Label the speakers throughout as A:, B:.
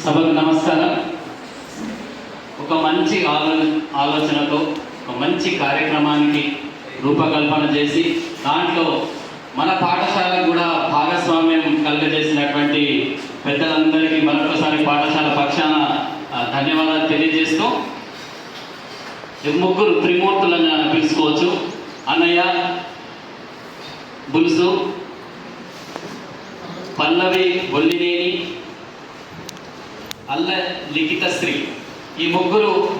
A: సభకు నమస్కారం. ఒక మంచి ఆలో ఆలోచనతో ఒక మంచి కార్యక్రమానికి రూపకల్పన చేసి దాంట్లో మన పాఠశాలకు కూడా భాగస్వామ్యం కలుగజేసినటువంటి పెద్దలందరికీ మరొకసారి పాఠశాల పక్షాన ధన్యవాదాలు తెలియజేస్తూ ముగ్గురు త్రిమూర్తులను పిలుచుకోవచ్చు. అన్నయ్య బులుసు పల్లవి బొల్లినేని అల్ల లిఖిత స్త్రీ. ఈ ముగ్గురు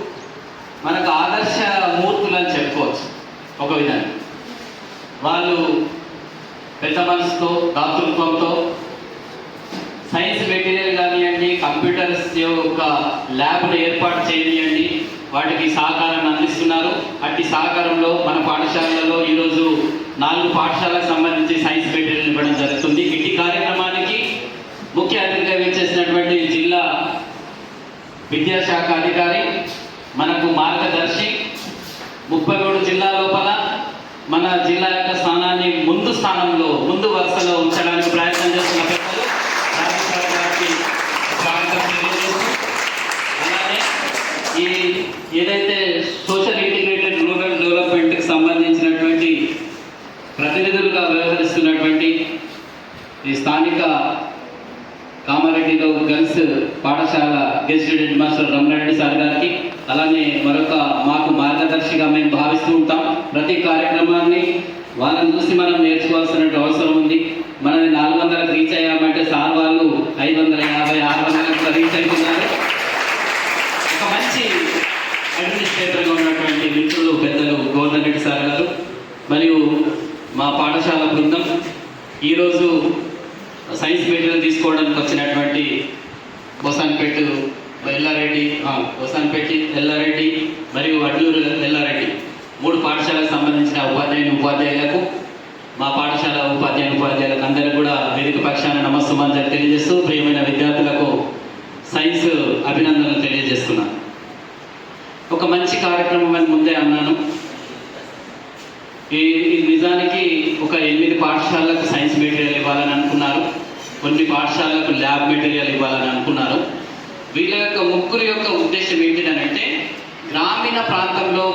A: మనకు ఆదర్శ మూర్తులు అని చెప్పుకోవచ్చు. ఒక విధంగా. వాళ్ళు పెద్ద మనసుతో దాతృత్వంతో సైన్స్ మెటీరియల్ కానివ్వండి కంప్యూటర్స్ యొక్క ల్యాబ్ను ఏర్పాటు చేయనివ్వండి వాటికి సహకారాన్ని అందిస్తున్నారు. అట్టి సహకారంలో మన పాఠశాలలో ఈరోజు నాలుగు పాఠశాలకు సంబంధించి సైన్స్ మెటీరియల్ ఇవ్వడం జరుగుతుంది. ఇట్టి కార్యక్రమానికి ముఖ్య విద్యాశాఖ అధికారి మనకు మార్గదర్శి ముప్పై మూడు జిల్లా లోపల మన జిల్లా యొక్క స్థానాన్ని ముందు స్థానంలో ముందు వరుసలో ఉంచడానికి ప్రయత్నం చేస్తున్న పెద్దలు రాజేశ్వర గారికి స్వాగతం తెలియజేస్తూ అలానే ఈ ఏదైతే సోషల్ ఇంటిగ్రేటెడ్ రూరల్ డెవలప్మెంట్కి సంబంధించినటువంటి ప్రతినిధులుగా వ్యవహరిస్తున్నటువంటి ఈ స్థానిక కామారెడ్డిలో గర్ల్స్ పాఠశాల guest head master Ramana Reddy sir గారికి అలానే మరొక మాకు మార్గదర్శిగా మేము భావిస్తూ ఉంటాం. ప్రతి కార్యక్రమాన్ని వాళ్ళని చూసి మనం నేర్చుకోవాల్సిన అవసరం ఉంది. మనది నాలుగు వందలకు రీచ్ అయ్యామంటే సార్ వాళ్ళు ఐదు వందల యాభై ఆరు వందలకు రీచ్ అవుతున్నారు ఒక మంచి అడ్మినిస్ట్రేటర్గా ఉన్నటువంటి మిత్రులు పెద్దలు గోవర్ధన్ రెడ్డి సార్ గారు మరియు మా పాఠశాల బృందం. ఈరోజు సైన్స్ మెటీరియల్ తీసుకోవడానికి వచ్చినటువంటి బొసాన్పేట ఎల్లారెడ్డి ఆ, ఎల్లారెడ్డి మరియు అడ్లూరు ఎల్లారెడ్డి. మూడు పాఠశాలకు సంబంధించిన ఉపాధ్యాయుని ఉపాధ్యాయులకు మా పాఠశాల ఉపాధ్యాయుని ఉపాధ్యాయులకు అందరికీ కూడా వేదిక పక్షాన నమస్సుమాంజలి తెలియజేస్తూ ప్రియమైన విద్యార్థులకు సైన్స్ అభినందనలు తెలియజేస్తున్నాను ఒక మంచి కార్యక్రమం అని ముందే అన్నాను. ఈ ఈ నిజానికి ఒక ఎనిమిది పాఠశాలలకు సైన్స్ మెటీరియల్ ఇవ్వాలని అనుకున్నారు. కొన్ని పాఠశాలలకు ల్యాబ్ మెటీరియల్ ఇవ్వాలని అనుకున్నారు. వీళ్ళ యొక్క ముగ్గురు యొక్క ఉద్దేశం ఏంటిదనంటే గ్రామీణ ప్రాంతంలో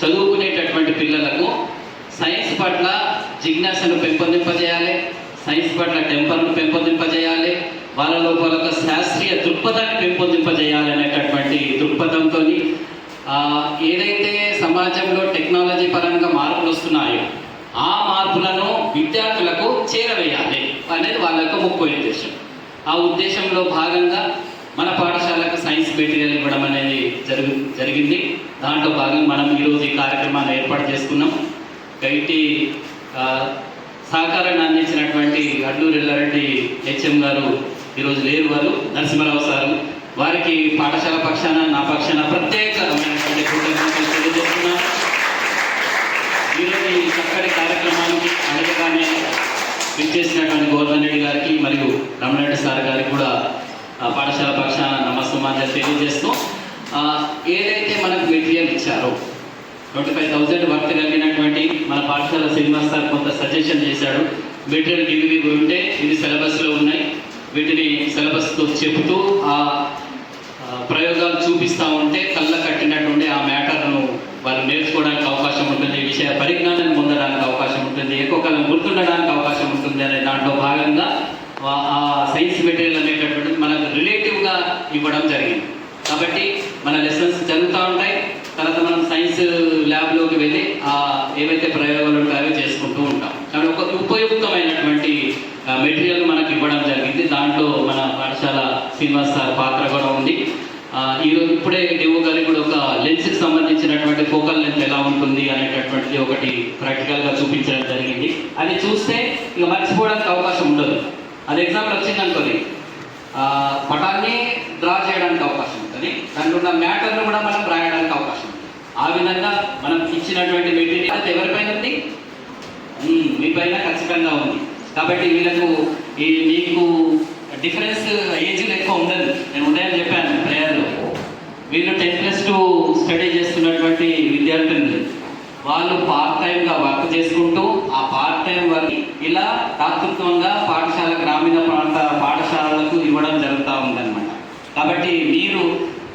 A: చదువుకునేటటువంటి పిల్లలకు సైన్స్ పట్ల జిజ్ఞాసను పెంపొందింపజేయాలి సైన్స్ పట్ల టెంపర్ను పెంపొందింపజేయాలి వాళ్ళ లోపల శాస్త్రీయ దృక్పథాన్ని పెంపొందింపజేయాలి అనేటటువంటి దృక్పథంతో ఏదైతే సమాజంలో టెక్నాలజీ పరంగా మార్పులు వస్తున్నాయో ఆ మార్పులను విద్యార్థులకు చేరవేయాలి అనేది వాళ్ళ యొక్క ముఖ్య ఉద్దేశం. ఆ ఉద్దేశంలో భాగంగా మన పాఠశాలకు సైన్స్ మెటీరియల్ ఇవ్వడం అనేది జరుగు జరిగింది. దాంట్లో భాగంగా మనం ఈరోజు ఈ కార్యక్రమాన్ని ఏర్పాటు చేసుకున్నాం. గైటి సహకారాన్ని అందించినటువంటి అడ్లూరు ఎల్లారెడ్డి హెచ్ఎం గారు ఈరోజు లేరు వారు నరసింహరావు సారు. వారికి పాఠశాల పక్షాన నా పక్షాన ప్రత్యేకమైనటువంటి కృతజ్ఞతలు తెలియజేస్తున్నాను ఈరోజు ఈ చక్కటి కార్యక్రమానికి అడగగానే విచ్చేసినటువంటి గోవర్ధన్ రెడ్డి గారికి మరియు రమణారెడ్డి సార్ గారికి కూడా పాఠశాల పక్షాన నమస్తమాన్ని తెలియజేస్తూ ఏదైతే మనకు మెటీరియల్ ఇచ్చారో ట్వంటీ ఫైవ్ థౌజండ్ వర్త్ కలిగినటువంటి మన పాఠశాల శ్రీనివాస్ సార్ కొంత సజెషన్ చేశాడు. మెటీరియల్ ఇవి ఉంటే ఇవి సిలబస్లో ఉన్నాయి. వీటిని సిలబస్తో చెబుతూ ఆ ప్రయోగాలు చూపిస్తూ ఉంటే కళ్ళ కట్టినటువంటి ఆ మ్యాటర్ను వారు నేర్చుకోవడానికి అవకాశం ఉంటుంది. విషయ పరిజ్ఞానాన్ని పొందడానికి అవకాశం ఉంటుంది. ఎక్కువ కాలం గుర్తుండడానికి అవకాశం ఉంటుంది అనే దాంట్లో భాగంగా సైన్స్ మెటీరియల్ అనేటటువంటిది మనకు రిలేటివ్గా ఇవ్వడం జరిగింది. కాబట్టి మన లెసన్స్ జరుగుతూ ఉంటాయి తర్వాత మనం సైన్స్ ల్యాబ్లోకి వెళ్ళి ఆ ఏవైతే ప్రయోగాలు ఉంటాయో చేసుకుంటూ ఉంటాం. కాబట్టి ఒక ఉపయుక్తమైనటువంటి మెటీరియల్ మనకి ఇవ్వడం జరిగింది. దాంట్లో మన పాఠశాల శ్రీనివాస్ సార్ పాత్ర కూడా ఉంది. ఈరోజు ఇప్పుడే డివో గారికి కూడా ఒక లెన్స్కి సంబంధించినటువంటి ఫోకల్ లెన్స్ ఎలా ఉంటుంది అనేటటువంటిది ఒకటి ప్రాక్టికల్గా చూపించడం జరిగింది. అది చూస్తే ఇక మర్చిపోవడానికి అవకాశం ఉండదు. అది ఎగ్జాంపుల్ వచ్చింది అనుకోని పటాన్ని డ్రా చేయడానికి అవకాశం ఉంటుంది దాంట్లో ఉన్న మ్యాటర్ను కూడా మనం రాయడానికి అవకాశం ఉంది. ఆ విధంగా మనం ఇచ్చినటువంటి మెటీరియల్ అది ఎవరిపైన ఉంది? మీ పైన ఖచ్చితంగా ఉంది. కాబట్టి వీళ్ళకు ఈ మీకు డిఫరెన్స్ ఏజ్లో ఎక్కువ ఉండదు. నేను ఉదయం చెప్పాను ప్రేయర్లో. వీళ్ళు టెన్ ప్లస్ టూ స్టడీ చేస్తున్నటువంటి విద్యార్థులు. వాళ్ళు పార్ట్ టైంగా వర్క్ చేసుకుంటూ ఆ పార్ట్ టైం వర్క్ ఇలా దాతృత్వంగా పాఠశాల గ్రామీణ ప్రాంత పాఠశాలలకు ఇవ్వడం జరుగుతూ ఉందన్నమాట. కాబట్టి మీరు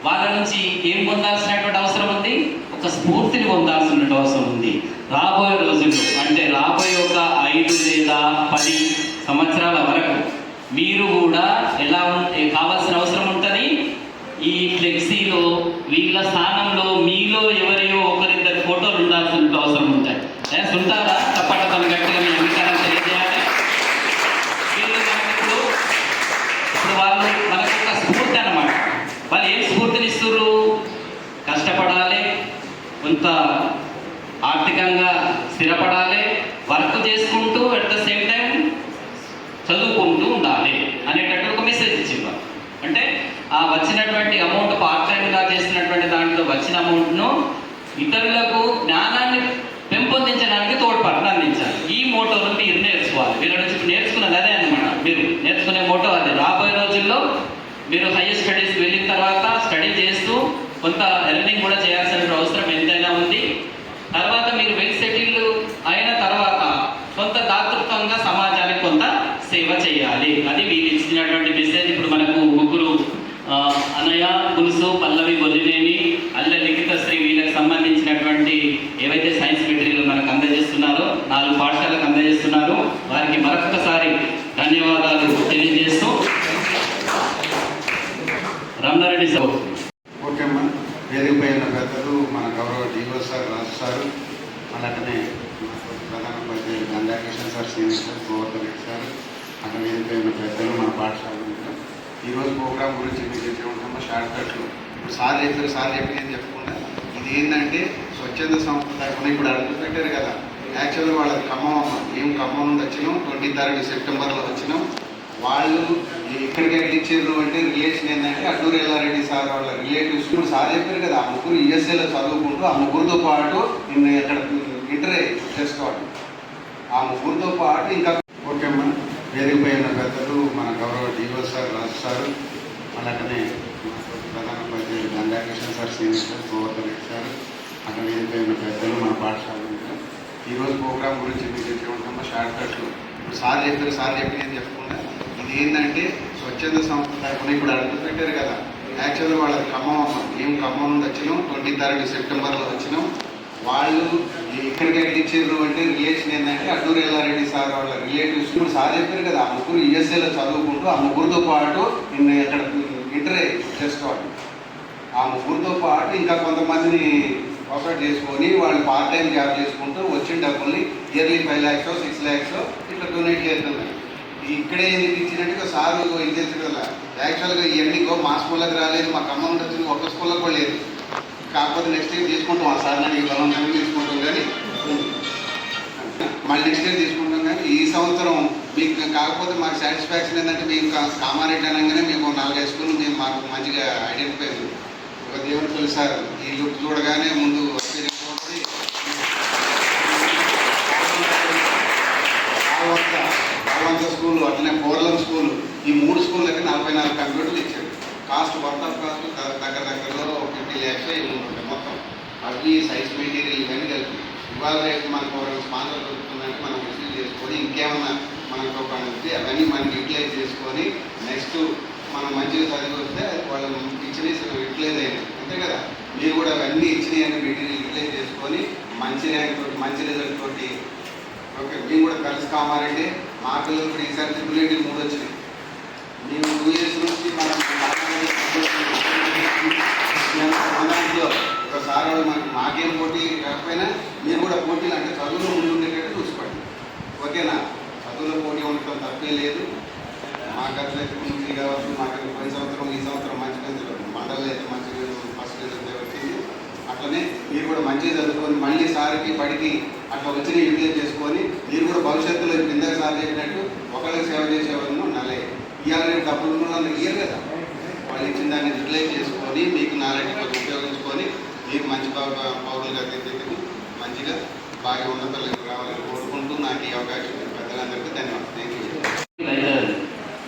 A: వాళ్ళ నుంచి ఏం పొందాల్సినటువంటి అవసరం ఉంది? ఒక స్ఫూర్తిని పొందాల్సినటువంటి అవసరం ఉంది. రాబోయే రోజులు అంటే రాబోయే ఒక ఐదు లేదా పది సంవత్సరాల వరకు మీరు కూడా ఎలా కావాల్సిన అవసరం ఉంటుంది? ఈ ఫ్లెక్సీలో వీళ్ళ స్థానంలో మీలో ఎవరి ఉండాల్సిన అవసరం ఉంటాయి. ఎస్ ఉంటారా తప్పట తన గట్టిగా మీ అంగీకారం తెలియజేయాలి. ఇప్పుడు ఇప్పుడు వాళ్ళు మనకు ఒక స్ఫూర్తి అనమాట వాళ్ళు ఏం స్ఫూర్తిని కష్టపడాలి కొంత ఆర్థికంగా స్థిరపడాలి వర్క్ చేసుకుంటూ అట్ ద సేమ్ టైం చదువుకుంటూ ఉండాలి అనేటట్టు ఒక మెసేజ్ ఇచ్చింది అంటే ఆ వచ్చినటువంటి అమౌంట్ పార్ట్ టైంగా చేసినటువంటి దాంట్లో వచ్చిన అమౌంట్ను ఇతరులకు జ్ఞానాన్ని పెంపొందించడానికి తోడ్పాటును అందించాలి. ఈ మోటోను మీరు నేర్చుకోవాలి. వీళ్ళ నుంచి నేర్చుకున్నది అదే అనమాట మీరు నేర్చుకునే మోటో అదే. రాబోయే రోజుల్లో మీరు హైయర్ స్టడీస్ వెళ్ళిన తర్వాత స్టడీ చేస్తూ కొంత ఎర్నింగ్ కూడా చేయాల్సిన అవసరం ఎంతైనా ఉంది. తర్వాత మీరు వెల్ సెటిల్ అయిన తర్వాత కొంత దాతృత్వంగా సమాజానికి కొంత సేవ చేయాలి. అది వీళ్ళు ఇచ్చినటువంటి మెసేజ్ ఇప్పుడు మనకు ముగ్గురు అనయ పులుసు పల్లవి బొల్లినేని అల్ల లిఖిత శ్రీ వీళ్ళకి సంబంధించినటువంటి ఏవైతే సైన్స్ మెటీరియల్ మనకు అందజేస్తున్నారో నాలుగు పాఠశాలకు అందజేస్తున్నారు వారికి మరొకసారి ధన్యవాదాలు తెలియజేస్తూ రమణారెడ్డి సార్
B: ఓకే అమ్మా వేదిక పైన పెద్దలు మన గౌరవ డిఓ సార్ రాజు సార్ అలాగనే ప్రధాన ఉపాధ్యాయులు Gangakrishna sir senior sir Govardhan Reddy sir అక్కడ వేదిక పెద్దలు మన పాఠశాల ఉంటారు. ఈరోజు ప్రోగ్రామ్ గురించి మీకు చెప్పామమ్మా షార్ట్ కట్లో. ఇప్పుడు సార్ చెప్పారు సార్ చెప్పింది చెప్పకుండా ఇది ఏంటంటే స్వచ్ఛంద సంస్థ తరఫున ఇప్పుడు అడుగు పెట్టారు కదా. యాక్చువల్గా వాళ్ళ ఖమ్మం అమ్మ. మేము ఖమ్మం నుండి వచ్చినాం ట్వంటీ థర్డ్ సెప్టెంబర్లో వచ్చినాం. వాళ్ళు ఎక్కడికి వెళ్ళి అంటే రిలేషన్ ఏంటంటే అడ్డూరు ఎల్లారెడ్డి సార్ వాళ్ళ రిలేటివ్స్ ఇప్పుడు సార్ చెప్పారు కదా ఆ ముగ్గురు యూఎస్ఏలో చదువుకుంటూ ఆ ముగ్గురితో పాటు నిన్న ఇక్కడ ఇంటర్ చేసుకోవాలి ఆ ముగ్గురితో పాటు ఇంకా ఓకే మన వేదిక పెద్దలు మన గౌరవ డిఓ సార్ రాజు సార్ అలాగనే ప్రధాన ఉపాధ్యాయులు Gangakrishna sir senior sir Govardhan sir అక్కడ వేదిక పైన పెద్దలు మన పాఠశాల ఈరోజు ప్రోగ్రామ్ గురించి మీకు చెప్పేమంటాము షార్ట్ కట్లు ఇప్పుడు సార్ చెప్పారు సార్ చెప్పి నేను చెప్పకుండా ఇది ఏంటంటే స్వచ్ఛంద సంస్థ తరఫున ఇప్పుడు అడుగు పెట్టారు కదా. యాక్చువల్గా వాళ్ళ ఖమ్మం ఏం ఖమ్మం నుండి వచ్చినాం. ట్వంటీ థర్డ్ సెప్టెంబర్లో వచ్చినాం. వాళ్ళు ఎక్కడికి వెళ్ళి అంటే రిలేషన్ ఏంటంటే అడ్డూరు ఎల్లారెడ్డి సార్ వాళ్ళ రిలేటివ్స్. ఇప్పుడు సార్ చెప్పారు కదా ఆ ముగ్గురు యూఎస్ఏలో చదువుకుంటూ ఆ ముగ్గురితో పాటు నిన్న అక్కడ ఇంటర్ చేసుకోవాలి. ఆ ముగ్గురితో పాటు ఇంకా కొంతమందిని ఆపరేట్ చేసుకొని వాళ్ళు పార్ట్ టైం జాబ్ చేసుకుంటూ వచ్చిన డబ్బుల్ని yearly five lakhs six lakhs ఇట్లా డొనేట్ చేస్తున్నారు. ఇక్కడే ఎందుకు ఇచ్చినట్టు సార్ ఇది తెలుసు కదా యాక్చువల్గా ఇవన్నీ గో మా స్కూళ్ళకి రాలేదు మా ఖమ్మం నుండి వచ్చింది ఒక్క స్కూల్లో కూడా లేదు. కాకపోతే నెక్స్ట్ ఇయర్ తీసుకుంటాం. ఆ సార్ నాకు బలం కానీ తీసుకుంటాం కానీ మళ్ళీ నెక్స్ట్ ఇయర్ తీసుకుంటాం కానీ ఈ సంవత్సరం మీకు కాకపోతే మాకు సాటిస్ఫాక్షన్ ఏంటంటే మేము కా- కామారెడ్డి అనగానే మేము నాలుగైదు స్కూల్ మేము మాకు మంచిగా ఐడెంటిఫై ఒక దేవుడు పిలిచారు ఈ లుక్ చూడగానే ముందు స్కూల్ అట్లనే పోర్లం స్కూల్ ఈ మూడు స్కూళ్ళకి నలభై నాలుగు కంప్యూటర్లు ఇచ్చారు. కాస్ట్ వర్త్ ఆఫ్ కాస్ట్ దగ్గర దగ్గరలో ఫిఫ్టీ ల్యాక్స్ ఉంటాయి మొత్తం అవి సైజ్ మెటీరియల్ ఇవన్నీ కలిపి ఇవాళ రేపు మనకు ఎవరైనా స్పాన్సర్ దొరుకుతుందంటే మనం రిసీవ్ చేసుకొని ఇంకేమన్నా మనకు ఒక అవన్నీ మనం యూటిలైజ్ చేసుకొని నెక్స్ట్ మనం మంచిగా చదివి వస్తే వాళ్ళు ఇచ్చిన యూటిలైజ్ అయినాయి. అంతే కదా? మీరు కూడా అవన్నీ ఇచ్చినాయి అని మెటీరియల్ యూటిలైజ్ చేసుకొని మంచి ర్యాంక్ తోటి మంచి రిజల్ట్ తోటి ఓకే మేము కూడా కలిసి కావాలంటే మా పిల్లలు కూడా ఈసారి ట్రిపుల్ ఎయిటీ మూడు వచ్చినాయి. మేము టూ ఇయర్స్ నుంచి మనం దాంట్లో ఒకసారి మనకి మాకేం పోటీ కాకపోయినా మీరు కూడా పోటీలు అంటే చదువులో ముందు ఉండేటట్టు చూసుకోండి ఓకేనా చదువులో పోటీ ఉండటం తప్పే లేదు మా కట్లయితే ముందు కావచ్చు మాకు పోయిన సంవత్సరం ఈ సంవత్సరం మంచి రిజల్ట్ మండలి అయితే మంచి ఫస్ట్ రిజల్ట్ వచ్చింది అట్లనే మీరు కూడా మంచిగా చదువుకొని మళ్ళీ సార్కి పడికి అట్లా వచ్చిన యూటిలైజ్ చేసుకొని మీరు కూడా భవిష్యత్తులో ఇప్పుడు సార్ చెప్పినట్టు ఒకరికి సేవ చేసేవాళ్ళను నలే ఇవాళ రేపు డబ్బులు ఉన్న వాళ్ళు ఇయ్యరు కదా వాళ్ళు ఇచ్చిన దాన్ని యూటిలైజ్ చేసుకొని మీకు నాలెడ్జ్ కొంచెం ఉపయోగించుకొని మీరు మంచి పౌరులుగా తీర్చిదిద్దుకు మంచిగా బాగా ఉన్నతలకు రావాలని కోరుకుంటూ నాకు ఈ అవకాశం పెద్దలందరికీ ధన్యవాదాలు. థ్యాంక్ యూ
A: అయితే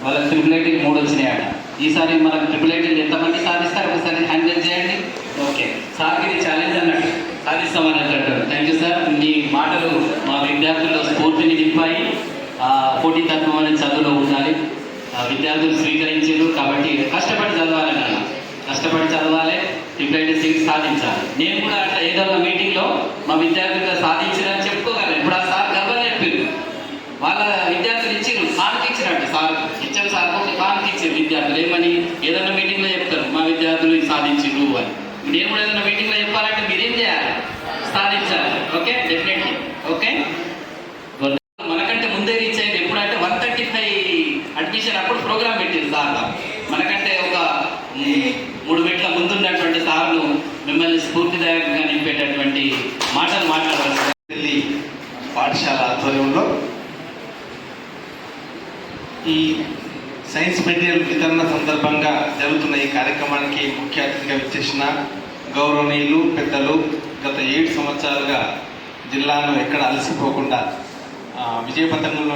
A: వాళ్ళకి ట్రిపుల్ మూడు వచ్చినాయట ఈసారి మనకు ట్రిపుల్ ఐటీలు ఎంతమంది సాధిస్తారు? ఒకసారి హ్యాండిల్ చేయండి. ఓకే. సార్కి ఇది ఛాలెంజ్ అన్నట్టు. సాధిస్తామని అంటారు థ్యాంక్ యూ సార్ మీ మాటలు మా విద్యార్థుల్లో స్ఫూర్తిని నింపాయి. పోటీతత్వం అనే చదువులో ఉండాలి. విద్యార్థులు స్వీకరించారు కాబట్టి కష్టపడి చదవాలని కష్టపడి చదవాలి ఇప్పుడైతే సీట్ సాధించాలి. నేను కూడా అట్లా ఏదో ఒక మీటింగ్లో మా విద్యార్థులు సాధించారని చెప్పుకోగలను. ఇప్పుడు ఆ సార్ గర్వం చెప్పింది వాళ్ళ విద్యార్థులు ఇచ్చిండ్రు. సార్కి ఇచ్చినట్టు సార్. ఇచ్చిన సార్ సార్కి ఇచ్చారు విద్యార్థులు. ఏమని? ఏదైనా మీటింగ్లో చెప్తారు. మా విద్యార్థులు సాధించిండ్రు అని. నేను కూడా ఏదైనా మీటింగ్లో చెప్పాలంటే మీరేం చేయాలి సాధించాలి ఓకే డెఫినెట్లీ ఓకే మనకంటే ముందే రీచ్ అయింది ఎప్పుడంటే వన్ థర్టీ ఫైవ్ అడ్మిషన్ అప్పుడు ప్రోగ్రామ్ పెట్టింది సార్ మనకంటే ఒక మ్, మూడు మెట్ల ముందున్నటువంటి సార్లు మిమ్మల్ని స్ఫూర్తిదాయకంగా నింపేటటువంటి మాటలు మాట్లాడవచ్చు
C: ఢిల్లీ పాఠశాల ఆధ్వర్యంలో ఈ సైన్స్ మెటీరియల్ వితరణ సందర్భంగా జరుగుతున్న ఈ కార్యక్రమానికి ముఖ్య అతిథిగా గౌరవనీయులు పెద్దలు గత ఏడు సంవత్సరాలుగా జిల్లాను ఎక్కడ అలసిపోకుండా ఆ,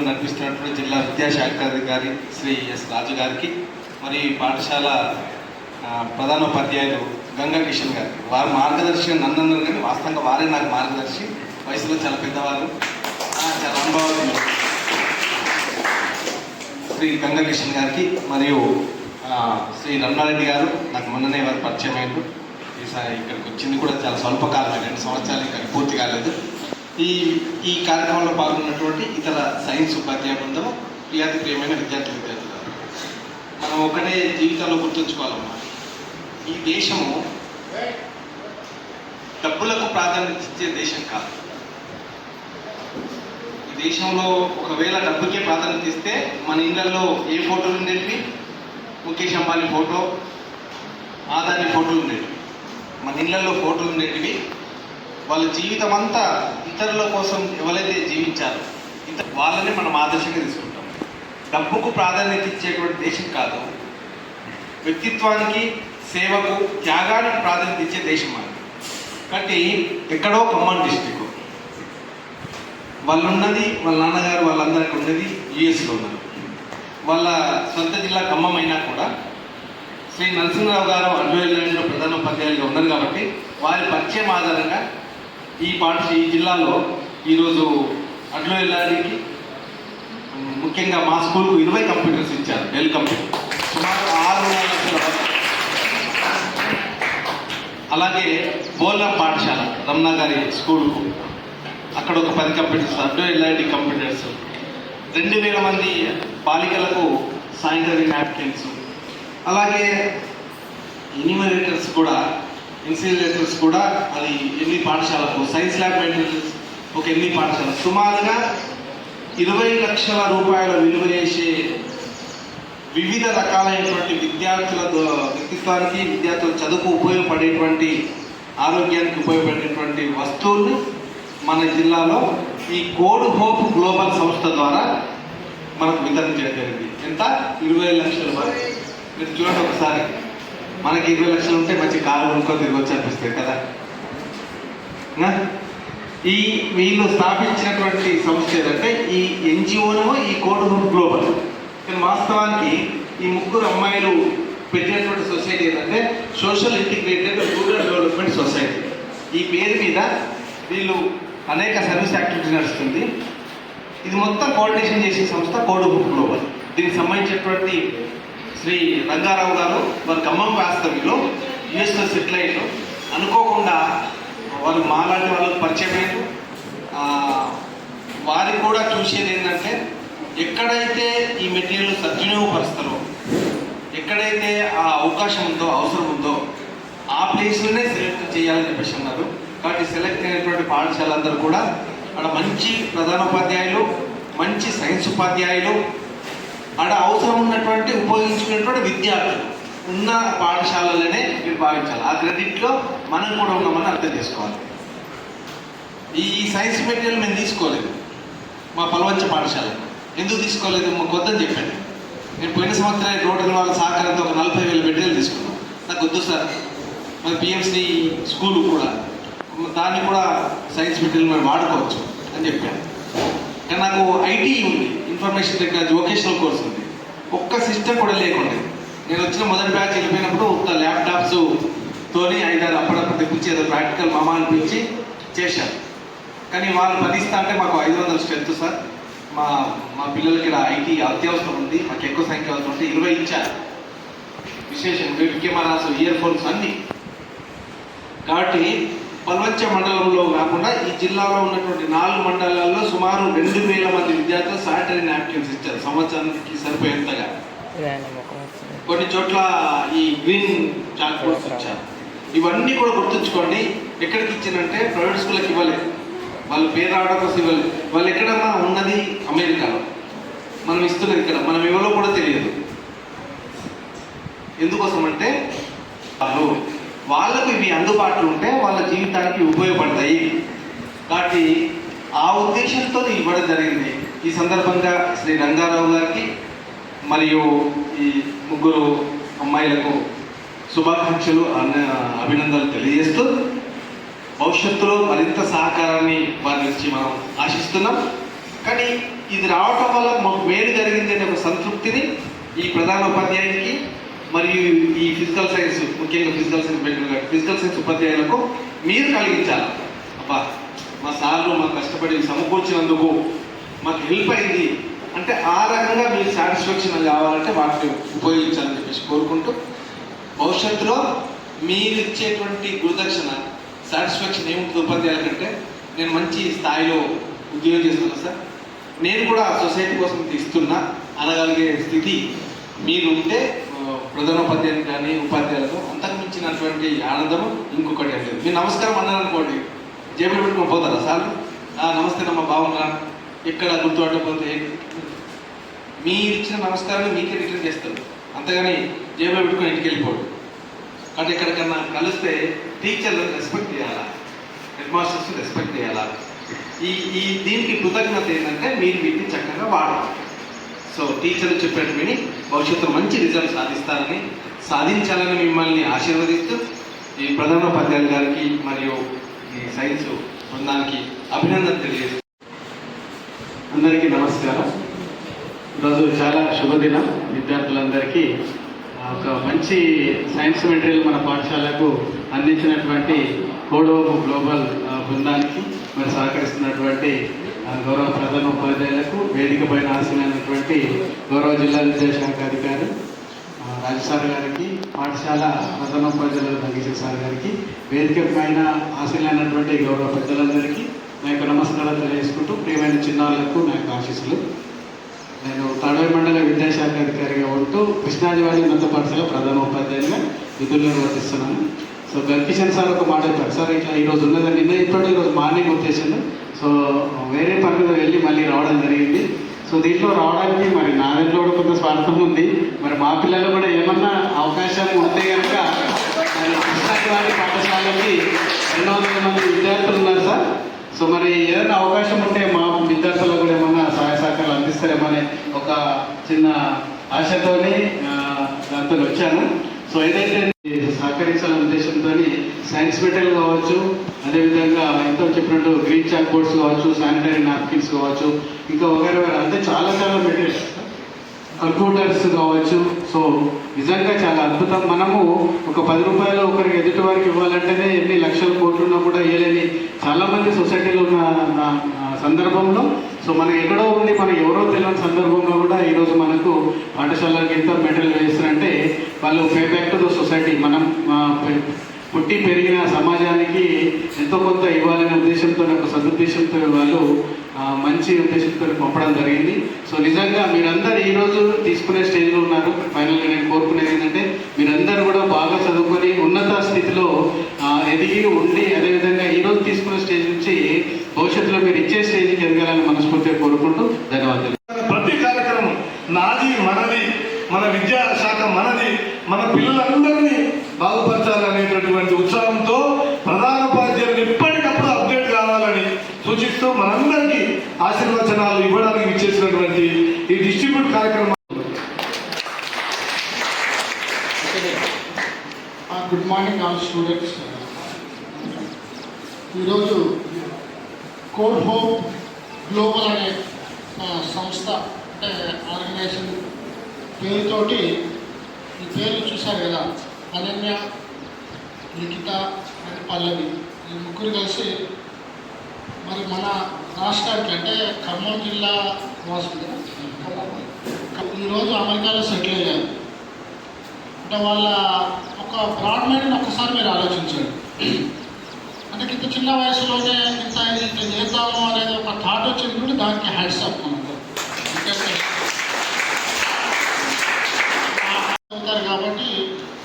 C: నడిపిస్తున్నటువంటి జిల్లా విద్యాశాఖ అధికారి శ్రీ ఎస్ రాజు గారికి మరి పాఠశాల ప్రధానోపాధ్యాయులు గంగా కిషన్ గారు. వారు మార్గదర్శి నన్ను కానీ వాస్తవంగా వారే నాకు మార్గదర్శి. వయసులో చాలా పెద్దవారు చాలా అనుభవం శ్రీ గంగా కిషన్ గారికి మరియు శ్రీ రమణారెడ్డి గారు నాకు మొన్ననే వారు పరిచయం అయ్యారు. ఈసారి ఇక్కడికి వచ్చింది కూడా చాలా స్వల్పకాలం రెండు సంవత్సరాలు ఇక్కడ పూర్తి కాలేదు. ఈ ఈ కార్యక్రమంలో పాల్గొన్నటువంటి ఇతర సైన్స్ ఉపాధ్యాయ బృందం ప్రియాతి ప్రియమైన విద్యార్థి విద్యార్థులు. మనం ఒకటే జీవితంలో గుర్తుంచుకోవాలమ్మా. ఈ దేశము డబ్బులకు ప్రాధాన్యత ఇచ్చే దేశం కాదు. ఈ దేశంలో ఒకవేళ డబ్బుకే ప్రాధాన్యత ఇస్తే మన ఇళ్ళలో ఏ ఫోటోలు ఉండేవి ముఖేష్ అంబానీ ఫోటో ఆదాని ఫోటోలు ఉండేవి మన ఇళ్ళలో ఫోటోలు ఉండేటివి. వాళ్ళ జీవితం అంతా ఇతరుల కోసం ఎవరైతే జీవించారో ఇత వాళ్ళని మనం ఆదర్శంగా తీసుకుంటాం. డబ్బుకు ప్రాధాన్యత ఇచ్చేటువంటి దేశం కాదు. వ్యక్తిత్వానికి సేవకు త్యాగానికి ప్రాధాన్యత ఇచ్చే దేశం అది. కాబట్టి ఎక్కడో ఖమ్మం డిస్టిక్ వాళ్ళు ఉన్నది వాళ్ళ నాన్నగారు వాళ్ళందరికీ ఉన్నది యుఎస్లో ఉన్నారు వాళ్ళ సొంత జిల్లా ఖమ్మం అయినా కూడా శ్రీ నరసింహరావు గారు అడ్వైజర్లో ప్రధాన ఉపాధ్యాయులుగా ఉన్నారు కాబట్టి వారి పరిచయం ఆధారంగా ఈ పాఠ ఈ జిల్లాలో ఈరోజు అడ్వైజర్కి ముఖ్యంగా మా స్కూల్కు ఇరవై కంప్యూటర్స్ ఇచ్చారు డెల్ కంప్యూటర్. సుమారు ఆరు లక్షల అలాగే బోల్లం పాఠశాల రమణ గారి స్కూల్కు అక్కడ ఒక పది కంప్యూటర్స్ అడ్డో కంప్యూటర్స్ రెండు వేల మంది బాలికలకు సాయంత్రం నాప్కిన్స్ అలాగే ఇన్యూమరేటర్స్ కూడా ఇన్సిలేటర్స్ కూడా అది ఎన్ని పాఠశాలకు సైన్స్ ల్యాబ్ మెటీరియల్స్ ఒక ఎన్ని పాఠశాల సుమారుగా ఇరవై లక్షల రూపాయల విలువ చేసే వివిధ రకాలైనటువంటి విద్యార్థుల వ్యక్తిత్వానికి విద్యార్థుల చదువుకు ఉపయోగపడేటువంటి ఆరోగ్యానికి ఉపయోగపడేటువంటి వస్తువులు మన జిల్లాలో ఈ కోడ్ హోప్ గ్లోబల్ సంస్థ ద్వారా మనకు వితరణ చేయడం జరిగింది. ఎంత? ఇరవై లక్షల వరకు మీరు చూడండి ఒకసారి. మనకి ఇరవై లక్షలు ఉంటే మంచి కారు కొనుక్కో తిరగొచ్చు అనిపిస్తుంది కదా? ఈ వీళ్ళు స్థాపించినటువంటి సంస్థ ఏదంటే ఈ ఎన్జిఓలో ఈ కోడ్ హోప్ గ్లోబల్. కానీ వాస్తవానికి ఈ ముగ్గురు అమ్మాయిలు పెట్టినటువంటి సొసైటీ ఏంటంటే social integrated rural development society. ఈ పేరు మీద వీళ్ళు అనేక సర్వీస్ యాక్టివిటీ నడుస్తుంది. ఇది మొత్తం కోఆర్డినేషన్ చేసే సంస్థ కోడు గ్లోబల్. దీనికి సంబంధించినటువంటి శ్రీ రంగారావు గారు వారి ఖమ్మం వాస్తవ్యంలో యుఎస్లో సెటిల్ అయ్యారు. అనుకోకుండా వాళ్ళు మాలాంటి వాళ్ళకి పరిచయం అయ్యారు వారికి కూడా చూసేది ఏంటంటే ఎక్కడైతే ఈ మెటీరియల్ సద్వినియోగపరుస్తారో ఎక్కడైతే ఆ అవకాశం ఉందో అవసరం ఉందో ఆ ప్లేస్లోనే సెలెక్ట్ చేయాలని చెప్పేసి అన్నారు. కాబట్టి సెలెక్ట్ అయినటువంటి పాఠశాలందరూ కూడా అక్కడ మంచి ప్రధానోపాధ్యాయులు మంచి సైన్స్ ఉపాధ్యాయులు ఆడ అవసరం ఉన్నటువంటి ఉపయోగించుకునేటువంటి విద్యార్థులు ఉన్న పాఠశాలలోనే మీరు భావించాలి. ఆ క్రెడిట్లో మనం కూడా ఉన్నామని అర్థం చేసుకోవాలి. ఈ సైన్స్ మెటీరియల్ మేము తీసుకోలేదు మా పలవంచ పాఠశాల. ఎందుకు తీసుకోలేదు? మా కొద్దని చెప్పాను. నేను పోయిన సంవత్సరం రోడ్డు వాళ్ళ సహకారంతో ఒక నలభై వేల మెటీరియల్ తీసుకున్నాను నాకు వద్దు సార్. మన పిఎంసీ స్కూల్ కూడా దాన్ని కూడా సైన్స్ మెటీరియల్ మేము వాడుకోవచ్చు అని చెప్పాను. కానీ నాకు ఐటీ ఉంది ఇన్ఫర్మేషన్ టెక్నాలజీ వొకేషనల్ కోర్స్ ఉంది. ఒక్క సిస్టమ్ కూడా లేకుండే. నేను వచ్చిన మొదటి బ్యాచ్ వెళ్ళిపోయినప్పుడు ఒక్క ల్యాప్టాప్స్ తోని ఐదారు అప్పుడప్పుడు తెప్పించి ఏదో ప్రాక్టికల్ మామ అనిపించి చేశాను. కానీ వాళ్ళు పదిస్తా అంటే మాకు ఐదు వందల స్ట్రెంత్ సార్. మా మా పిల్లలకి ఇక్కడ ఐటీ అత్యవసరం ఉంది మాకు ఎక్కువ సంఖ్య అవసరం ఉంటే ఇరవై ఇచ్చారు విశేషం వెబ్ కెమెరాస్ ఇయర్ ఫోన్స్ అన్నీ. కాబట్టి పల్వచ్చ మండలంలో కాకుండా ఈ జిల్లాలో ఉన్నటువంటి నాలుగు మండలాల్లో సుమారు రెండు వేల మంది విద్యార్థులు శానిటరీ నాప్కిన్స్ ఇచ్చారు. సంవత్సరానికి సరిపోయేంతగా. కొన్ని చోట్ల ఈ గ్రీన్ చాక్ బోర్డ్స్ ఇచ్చారు. ఇవన్నీ కూడా గుర్తుంచుకోండి. ఎక్కడికి ఇచ్చిందంటే ప్రైవేట్ స్కూళ్ళకి ఇవ్వలేదు. వాళ్ళు పేరు రావడం కోసం ఇవ్వలేదు. వాళ్ళు ఎక్కడన్నా ఉన్నది? అమెరికాలో. మనం ఇస్తున్నది ఇక్కడ. మనం ఎవరో కూడా తెలియదు. ఎందుకోసం అంటే వాళ్ళు వాళ్ళకు ఇవి అందుబాటులో ఉంటే వాళ్ళ జీవితానికి ఉపయోగపడతాయి. కాబట్టి ఆ ఉద్దేశంతో ఇవ్వడం జరిగింది. ఈ సందర్భంగా శ్రీ రంగారావు గారికి మరియు ఈ ముగ్గురు అమ్మాయిలకు శుభాకాంక్షలు అన్న- అభినందనలు తెలియజేస్తూ భవిష్యత్తులో మరింత సహకారాన్ని వారి నుంచి మనం ఆశిస్తున్నాం. కానీ ఇది రావటం వల్ల మాకు మేలు జరిగింది అనే ఒక సంతృప్తిని ఈ ప్రధాన ఉపాధ్యాయునికి మరియు ఈ ఫిజికల్ సైన్స్ ముఖ్యంగా ఫిజికల్ సైన్స్ పెట్టిన ఫిజికల్ సైన్స్ ఉపాధ్యాయులకు మీరు కలిగించాలి. అబ్బా మా సార్లు మాకు కష్టపడి సమకూర్చినందుకు మాకు హెల్ప్ అయింది. అంటే ఆ రకంగా మీరు సాటిస్ఫాక్షన్ కావాలంటే వాటిని ఉపయోగించాలని చెప్పేసి కోరుకుంటూ భవిష్యత్తులో మీరు ఇచ్చేటువంటి గురుదక్షణ సాటిస్ఫాక్షన్ ఏముంటుంది ఉపాధ్యాయుల కంటే? నేను మంచి స్థాయిలో ఉద్యోగం చేస్తున్నా సార్. నేను కూడా సొసైటీ కోసం తీస్తున్నా అనగలిగే స్థితి మీరు ఉంటే ప్రధానోపాధ్యాయులు కానీ ఉపాధ్యాయులకు అంతకు మించినటువంటి ఆనందము ఇంకొకటి లేదు మీరు నమస్కారం అన్నారు అనుకోండి జేబులో పోతారా సార్? "ఆ, నమస్తే నమ్మ బాగున్నా ఎక్కడ గుర్తుపట్టకపోతే? మీరు ఇచ్చిన నమస్కారాన్ని మీకే రిటర్న్ చేస్తారు. అంతగాని జేబులో పెట్టుకుని ఇంటికి వెళ్ళిపోడు కాబట్టి ఎక్కడికన్నా కలిస్తే టీచర్లు రెస్పెక్ట్ చేయాలా? హెడ్ మాస్టర్స్ రెస్పెక్ట్ చేయాలా? ఈ ఈ దీనికి కృతజ్ఞత ఏంటంటే మీరు వీటిని చక్కగా వాడాలి. సో టీచర్లు చెప్పినట్టు విని భవిష్యత్తులో మంచి రిజల్ట్ సాధిస్తారని సాధించాలని మిమ్మల్ని ఆశీర్వదిస్తూ ఈ ప్రధాన ఉపాధ్యాయులు గారికి మరియు ఈ సైన్స్ బృందానికి అభినందన తెలియజేస్తాను
D: అందరికీ నమస్కారం. ఈరోజు చాలా శుభదినం. విద్యార్థులందరికీ ఒక మంచి సైన్స్ మెటీరియల్ మన పాఠశాలకు అందించినటువంటి కోడోబు గ్లోబల్ బృందానికి మరి సహకరిస్తున్నటువంటి గౌరవ ప్రధాన ఉపాధ్యాయులకు వేదిక పైన ఆశీనైనటువంటి గౌరవ జిల్లా విద్యాశాఖ అధికారి రాజసార్ సార్ గారికి పాఠశాల ప్రధానోపాధ్యాయులు నంగేశ్వర సార్ గారికి వేదిక పైన ఆశీలైనటువంటి గౌరవ పెద్దలందరికీ నా యొక్క నమస్కారాలు తెలియజేసుకుంటూ ప్రియమైన చిన్నారులకు నా యొక్క ఆశీస్సులు. నేను తడవ మండల విద్యాశాఖ అధికారిగా ఉంటూ కృష్ణాదివారి ఉన్నత పాఠశాల ప్రధాన ఉపాధ్యాయునిగా విధులు నిర్వర్తిస్తున్నాను సో గర్కిషన్ సార్ ఒక మాట చెప్పారు. సార్ ఇట్లా ఈరోజు ఉన్నదని నిన్న ఇప్పటి ఈరోజు మార్నింగ్ వచ్చేసింది సో వేరే పనులు వెళ్ళి మళ్ళీ రావడం జరిగింది. సో దీంట్లో రావడానికి మరి నా దగ్గర కూడా కొంత స్వార్థం ఉంది. మరి మా పిల్లలు కూడా ఏమన్నా అవకాశం ఉంటే కనుక మరి కృష్ణాజివారి పాఠశాలకి రెండు వందల మంది విద్యార్థులు ఉన్నారు సార్. సో మరి ఏదైనా అవకాశం ఉంటే మా విద్యార్థులకు కూడా ఏమన్నా సహాయ సహకారాలు అందిస్తారేమనే ఒక చిన్న ఆశతోని దాంతో వచ్చాను. సో ఏదైతే సహకరించాలనే ఉద్దేశంతో సైన్స్ మెటీరియల్ కావచ్చు అదేవిధంగా ఎంతో చెప్పినట్టు గ్రీన్ చాక్ బోర్డ్స్ కావచ్చు శానిటరీ నాప్కిన్స్ కావచ్చు ఇంకా వగైరా అంటే చాలా చాలా మెటీరియల్స్ కంప్యూటర్స్ కావచ్చు. సో నిజంగా చాలా అద్భుతం. మనము ఒక పది రూపాయలు ఒకరికి ఎదుటి వారికి ఇవ్వాలంటేనే ఎన్ని లక్షల కోట్లు ఉన్నా కూడా ఇవ్వలేని చాలామంది సొసైటీలో ఉన్న సందర్భంలో. సో మనం ఎక్కడో ఉండి మనం ఎవరో తెలియని సందర్భంలో కూడా ఈరోజు మనకు పాఠశాలకి ఎంత మెటీరియల్ వేస్తారంటే వాళ్ళు pay back to the society మనం పుట్టి పెరిగిన సమాజానికి ఎంతో కొంత ఇవ్వాలనే ఉద్దేశంతో ఒక సదుద్దేశంతో వాళ్ళు మంచి ఉద్దేశంతో పంపడం జరిగింది. సో నిజంగా మీరందరూ ఈరోజు తీసుకునే స్టేజ్లో ఉన్నారు. ఫైనల్గా నేను కోరుకునేది ఏంటంటే మీరందరూ కూడా బాగా చదువుకొని ఉన్నత స్థితిలో ఎదిగి ఉండి అదేవిధంగా ఈరోజు తీసుకునే స్టేజ్ భవిష్యత్తులో మీరు ఇచ్చే స్టేజ్కి ఎదగాలని మనస్ఫూర్తిగా కోరుకుంటూ ధన్యవాదాలు.
E: ప్రతి కార్యక్రమం నాది మనది మన విద్యా శాఖ మనది మన పిల్లలందరినీ బాగుపరచాలనేటటువంటి ఉత్సాహంతో ప్రధానోపాధ్యాయులు ఎప్పటికప్పుడు అప్డేట్ కావాలని సూచిస్తూ మనందరికీ ఆశీర్వచనాలు ఇవ్వడానికి ఇచ్చేసినటువంటి ఈ డిస్ట్రిబ్యూట్ కార్యక్రమం.
F: Good morning all students. ఈరోజు కోడ్ హోమ్ గ్లోబల్ అనే సంస్థ అంటే ఆర్గనైజేషన్ పేరుతోటి ఈ పేరు చూశారు కదా అనన్య లిఖిత అండ్ పల్లవి. ఈ ముగ్గురు కలిసి మరి మన రాష్ట్రానికి అంటే ఖమ్మం జిల్లా వాసులు ఈరోజు అమెరికాలో సెటిల్ అయ్యారు. అంటే వాళ్ళ ఒక బ్రాడ్ మైండ్ ఒక్కసారి మీరు ఆలోచించండి. అంటే ఇంత చిన్న వయసులోనే ఇంత ఇంత చేద్దాము అనేది ఒక థాట్ వచ్చింది కూడా దానికి హ్యాడ్స్ అప్ అవుతారు కాబట్టి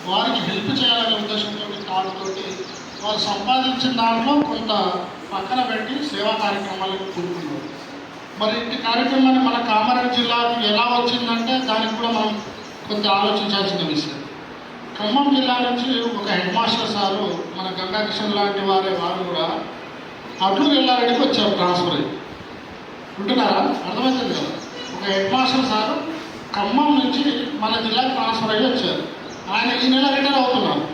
F: వారికి హెల్ప్ చేయాలనే ఉద్దేశంతో థాట్ వారు సంపాదించిన దాంట్లో కొంత పక్కన పెట్టి సేవా కార్యక్రమాలకు కూడుకున్నారు. మరి ఇంటి కార్యక్రమాన్ని మన కామారెడ్డి జిల్లాకు ఎలా వచ్చిందంటే దానికి కూడా మనం కొంత ఆలోచించాల్సిన విషయం. ఖమ్మం జిల్లా నుంచి ఒక హెడ్ మాస్టర్ సారు మన గంగాకృష్ణ లాంటి వారే వారు కూడా అడ్లూరు వెళ్ళాలంటే వచ్చారు ట్రాన్స్ఫర్ అయ్యి. ఉంటున్నారా? అర్థమవుతుంది కదా. ఒక హెడ్ మాస్టర్ సారు ఖమ్మం నుంచి మన జిల్లాకి ట్రాన్స్ఫర్ అయ్యి వచ్చారు. ఆయన ఈ నెల రిటైర్ అవుతున్నారు.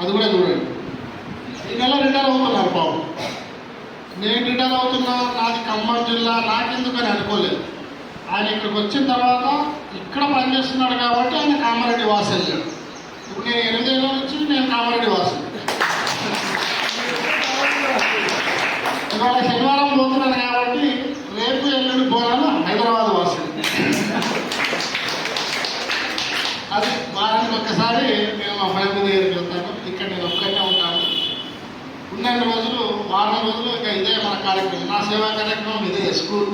F: అది కూడా చూడండి. ఈ నెల రిటైర్ అవుతున్నారు పాపం. నేను రిటైర్ అవుతున్నా నాది ఖమ్మం జిల్లా నాకెందుకని అనుకోలేదు. ఆయన ఇక్కడికి వచ్చిన తర్వాత ఇక్కడ పనిచేస్తున్నాడు కాబట్టి ఆయన కామారెడ్డి వాసి ఇప్పుడు నేను ఎనిమిదేళ్ళ నుంచి నేను కామారెడ్డి వాసి ఇవాళ శనివారం పోతున్నాను కాబట్టి రేపు ఎల్లుండి పోరాను హైదరాబాద్ వాసి అది వారానికి ఒక్కసారి మేము మా ఫ్యామిలీ దగ్గరికి వెళ్తాను. ఇక్కడ నేను ఒక్కటే ఉంటాను. ఉన్నన్ని రోజులు వారం రోజులు ఇక ఇదే మన కార్యక్రమం. నా సేవా కార్యక్రమం ఇదే స్కూల్.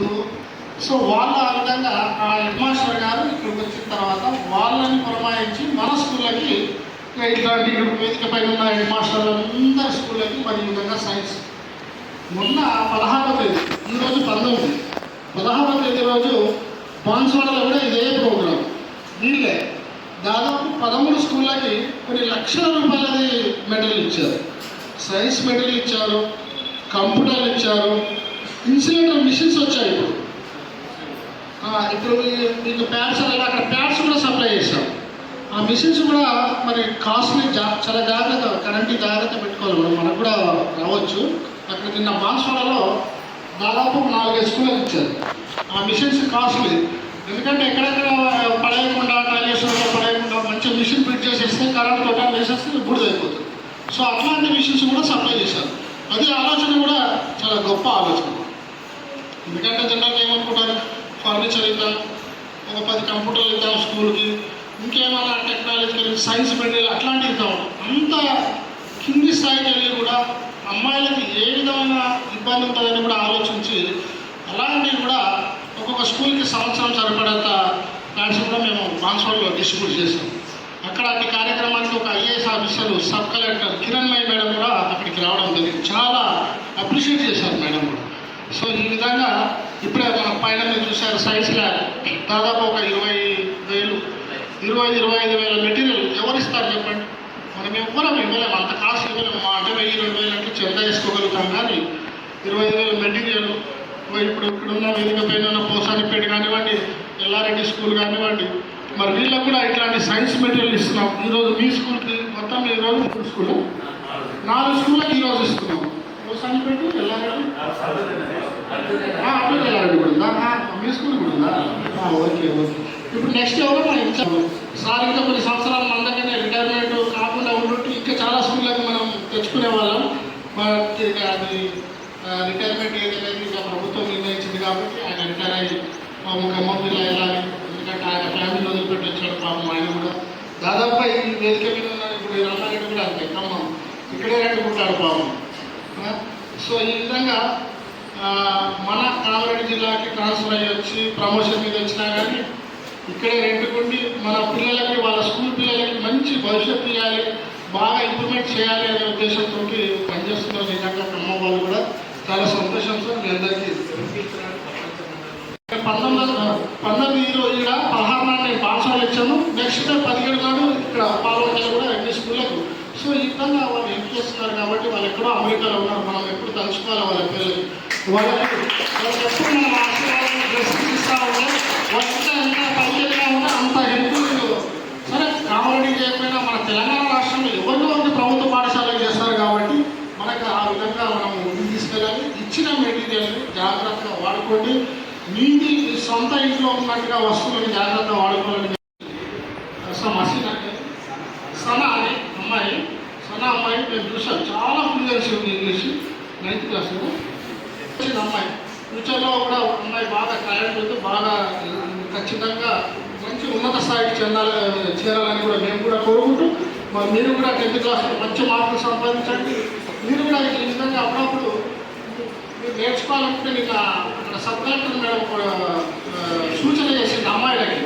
F: సో వాళ్ళు ఆ విధంగా ఆ హెడ్ మాస్టర్ గారు ఇక్కడికి వచ్చిన తర్వాత వాళ్ళని పురమాయించి మన స్కూళ్ళకి ఇట్లాంటి వేదిక పైన ఉన్న హెడ్ మాస్టర్లు అందరి స్కూళ్ళకి మరి ఈ విధంగా సైన్స్. మొన్న పదహారవ తేదీ ఈరోజు పంతొమ్మిది. పదహారవ తేదీ రోజు బాన్స్వాడలో కూడా ఇదే ప్రోగ్రాం. వీళ్ళే దాదాపు పదమూడు స్కూళ్ళకి కొన్ని లక్షల రూపాయలది మెడల్ ఇచ్చారు. సైన్స్ మెడల్ ఇచ్చారు కంప్యూటర్లు ఇచ్చారు ఇన్సులేటర్ మిషన్స్ వచ్చాయి ఇప్పుడు. ఇప్పుడు మీకు ప్యాడ్స్ అనేది అక్కడ ప్యాడ్స్ కూడా సప్లై చేస్తాం. ఆ మిషన్స్ కూడా మరి కాస్ట్లీ జా చాలా జాగ్రత్త కరెంట్ జాగ్రత్త పెట్టుకోవాలి మనం మనకు కూడా రావచ్చు. అక్కడ నిన్న బాన్స్వాడలో దాదాపు నాలుగు నాలుగైదు స్కూళ్ళకి ఇచ్చారు. ఆ మిషన్స్ కాస్ట్లీ. ఎందుకంటే ఎక్కడెక్కడ పడేయకుండా టైలేషన్లో పడేయకుండా మంచి మిషన్ ఫిట్ చేసేస్తే కరెంట్ తోట వేసేస్తే బుడిదైపోతుంది సో అట్లాంటి మిషన్స్ కూడా సప్లై చేశారు. అది ఆలోచన కూడా చాలా గొప్ప ఆలోచన. ఎందుకంటే జనరల్గా ఏమనుకుంటారు? ఫర్నిచర్ ఇద్దాం ఒక పది కంప్యూటర్లు ఇద్దాం స్కూల్కి ఇంకేమైనా టెక్నాలజికల్ సైన్స్ మెటీరియల్ అట్లాంటివి ఇద్దాం. అంత కింది స్థాయికి వెళ్ళి కూడా అమ్మాయిలకి ఏ విధమైన ఇబ్బంది ఉంటుందని కూడా ఆలోచించి అలాంటివి కూడా ఒక్కొక్క స్కూల్కి సంవత్సరం సరిపడంత ప్లాన్స్ కూడా మేము బాన్స్వాడలో డిస్ట్రిబ్యూట్ చేసాం అక్కడ అన్ని కార్యక్రమానికి ఒక IAS officer sub collector Kiranmayya madam కూడా అక్కడికి రావడం జరిగింది. చాలా అప్రిషియేట్ చేశారు మేడం కూడా. సో ఈ విధంగా ఇప్పుడే మన పైన మీరు చూశారు సైన్స్ ల్యాబ్ దాదాపు ఒక ఇరవై వేలు ఇరవై ఇరవై ఐదు వేల మెటీరియల్ ఎవరు ఇస్తారు చెప్పండి? మనం ఇవ్వలేము ఇవ్వలేము అంత కాస్ట్ ఇవ్వలేము మా అంటే వెయ్యి రెండు వేలు అంటే చెంద వేసుకోగలుగుతాం కానీ ఇరవై ఐదు వేల మెటీరియల్ ఇప్పుడు ఇక్కడున్న వేదిక పైన ఉన్న పోసానిపేట కానివ్వండి ఎల్లారెడ్డి స్కూల్ కానివ్వండి మరి వీళ్ళకు కూడా ఇట్లాంటి సైన్స్ మెటీరియల్ ఇస్తున్నాం. ఈరోజు మీ స్కూల్కి మొత్తం మీ రోజు మూడు స్కూల్? నాలుగు స్కూళ్ళకి ఈరోజు ఇస్తున్నాం. పోసానిపేట ఎల్లారెడ్డి ఆ, అటు ఎల్లారెడ్డి కూడా ఉందా ఆ, మీ స్కూల్ కూడా ఉందా ఓకే ఓకే. ఇప్పుడు నెక్స్ట్ ఎవరో మనం ఇచ్చాము సార్ ఇంకా కొన్ని సంవత్సరాల మన రిటైర్మెంట్ కాకుండా ఉన్నట్టు ఇంకా చాలా స్కూళ్ళకి మనం తెచ్చుకునే వాళ్ళం. బట్ అది రిటైర్మెంట్ ఏజ్ అనేది ఇక ప్రభుత్వం నిర్ణయించింది కాబట్టి ఆయన రిటైర్ అయ్యి పాపం ఖమ్మం జిల్లా వెళ్ళాలి. ఎందుకంటే ఆయన ఫ్యామిలీ వదిలిపెట్టి వచ్చాడు పాపం ఆయన కూడా. దాదాపు ఈ వేదిక మీద ఇప్పుడు రంగారెడ్డి కూడా అంతే ఖమ్మం. ఇక్కడే కట్టుకుంటాడు పాపం. ఆ, సో ఈ విధంగా మన కామారెడ్డి జిల్లాకి ట్రాన్స్ఫర్ అయ్యి వచ్చి ప్రమోషన్ మీద వచ్చినా కానీ ఇక్కడే రెండుకుండి మన పిల్లలకి వాళ్ళ స్కూల్ పిల్లలకి మంచి భవిష్యత్తు ఇవ్వాలి బాగా ఇంప్రూవ్మెంట్ చేయాలి అనే ఉద్దేశంతో పనిచేస్తున్నారు నిజంగా ఖమ్మం వాళ్ళు కూడా చాలా సంతోషం సార్ మీ అందరికీ పంతొమ్మిది పంతొమ్మిది ఈరోజు ఇక్కడ పదహారు నాడు నేను పాఠశాల ఇచ్చాను నెక్స్ట్ పదిహేడు నాడు ఇక్కడ పాల్గొంటారు కూడా అన్ని స్కూళ్ళకు సో ఈ విధంగా వాళ్ళు ఏం చేస్తున్నారు కాబట్టి వాళ్ళు ఎక్కడో అమెరికాలో ఉన్నారు. మనం ఎప్పుడు తలుచుకోవాలి వాళ్ళ పిల్లలకి వాళ్ళకి వాళ్ళకి ఎప్పుడు మనం ఆశీర్వాదం బ్లెస్సింగ్స్ ఇస్తా ఉంటే వాళ్ళు ఇంకా ఎంత కూడా అంత హెల్ప్ సరే కామారెడ్డి చేయకపోయినా మన తెలంగాణ రాష్ట్రంలో ఎవరిలో ఒకటి ప్రభుత్వ పాఠశాలలు చేస్తారు కాబట్టి మనకు ఆ విధంగా మనం ముందుకు తీసుకెళ్ళాలి ఇచ్చిన మెటీరియల్ని జాగ్రత్తగా వాడుకోండి మీది సొంత ఇంట్లో ఉన్నట్టుగా వస్తువులను జాగ్రత్తగా వాడుకోవాలని సో మసీన్ అంటే సనా అని అమ్మాయి సనా అమ్మాయి నేను చూసాను చాలా ఫ్లూయెన్సీ ఉంది ఇంగ్లీష్ నైన్త్ క్లాస్ వచ్చిన అమ్మాయి ఫ్యూచర్లో కూడా అమ్మాయి బాగా టాలెంట్ ఉంది బాగా ఖచ్చితంగా మంచి ఉన్నత స్థాయికి చెందాలి చేరాలని కూడా మేము కూడా కోరుకుంటూ మరి మీరు కూడా టెన్త్ క్లాస్లో మంచి మార్కులు సంపాదించండి. మీరు కూడా ఈ విధంగా అప్పుడప్పుడు మీరు నేర్చుకోవాలంటే నిన్న అక్కడ సబ్ కలెక్టర్ మేడం సూచన చేసింది అమ్మాయిలకి.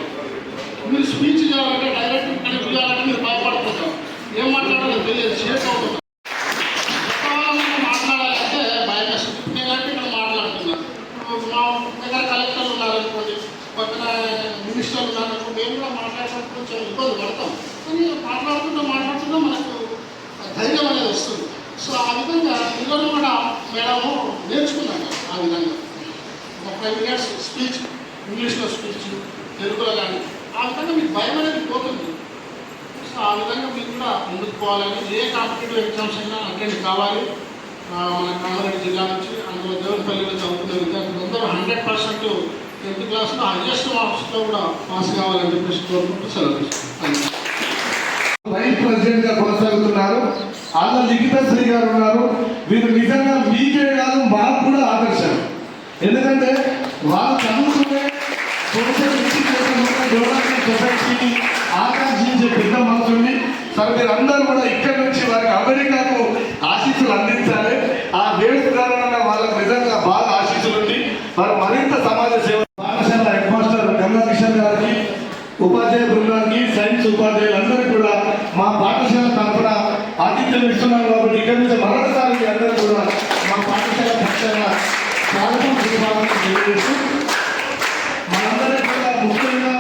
F: మీరు స్పీచ్ చేయాలంటే డైరెక్ట్ ఇక్కడ చేయాలంటే మీరు భయపడిపోతారు ఏం మాట్లాడాలో తెలియదు షేక్ అవుతుంది చెప్పాలని మాట్లాడాలంటే భయం వేస్తుంది నేనంటే ఇక్కడ మాట్లాడుతున్నాను ఇప్పుడు మా దగ్గర కలెక్టర్లు ఉన్నారనుకోండి పక్కన మినిస్టర్లు ఉన్నారనుకో మేము కూడా మాట్లాడడానికి కొంచెం ఇబ్బంది పడతాం కానీ మాట్లాడుతుంటే మాట్లాడుతుంటే మనకు ధైర్యం అనేది వస్తుంది. సో ఆ విధంగా ఇందులో కూడా మేడము నేర్చుకున్నాను ఆ విధంగా. ఒక ఫైవ్ మినిట్స్ స్పీచ్ ఇంగ్లీష్లో స్పీచ్ తెలుగులో కానీ ఆ విధంగా మీకు భయం అనేది పోతుంది. సో ఆ విధంగా మీకు కూడా ముందుకు పోవాలని ఏ కాంపిటేటివ్ ఎగ్జామ్స్ అయినా అటెండ్ కావాలి. మన కామారెడ్డి జిల్లా నుంచి అందులో దేవనపల్లిలో చదువుతున్న విద్యార్థులు అందరూ హండ్రెడ్ పర్సెంట్ టెన్త్ క్లాస్లో హైయెస్ట్ మార్క్స్లో కూడా పాస్ కావాలని చెప్పేసి కోరుకుంటూ సెలవు తీసుకుంటాను
E: ప్రెసిడెంట్గా కొనసాగుతున్నారు. అల్ల లిఖిత శ్రీ గారు ఉన్నారు. వీరు నిజంగా మీకే కాదు మాకు కూడా ఆదర్శం. ఎందుకంటే వాళ్ళు చదువుకునే సోషల్ డెవలప్మెంట్ సొసైటీని ఆకాంక్షించే పెద్ద మనసుని. సరే మీరు అందరూ కూడా ఇక్కడి నుంచి వారికి అమెరికాకు ఆశీస్సులు అందించాలి. ఆ దేవుడి కారణంగా వాళ్ళకు నిజంగా బాగా ఆశీస్సులుండి వారు మరి మరింత సమాజ సేవ పాఠశాల హెడ్ మాస్టర్ గంగా కిషన్ గారికి ఉపాధ్యాయ బృందానికి సైన్స్ ఉపాధ్యాయులందరికీ కూడా మా పాఠశాల తరఫున ఆతిథ్యం ఇస్తున్నాను కాబట్టి ఇక్కడ నుంచి మరొకసారి అందరూ కూడా మా పాఠశాల పక్షాన స్వాగతం తెలియజేస్తూ మనందరికీ ముఖ్యంగా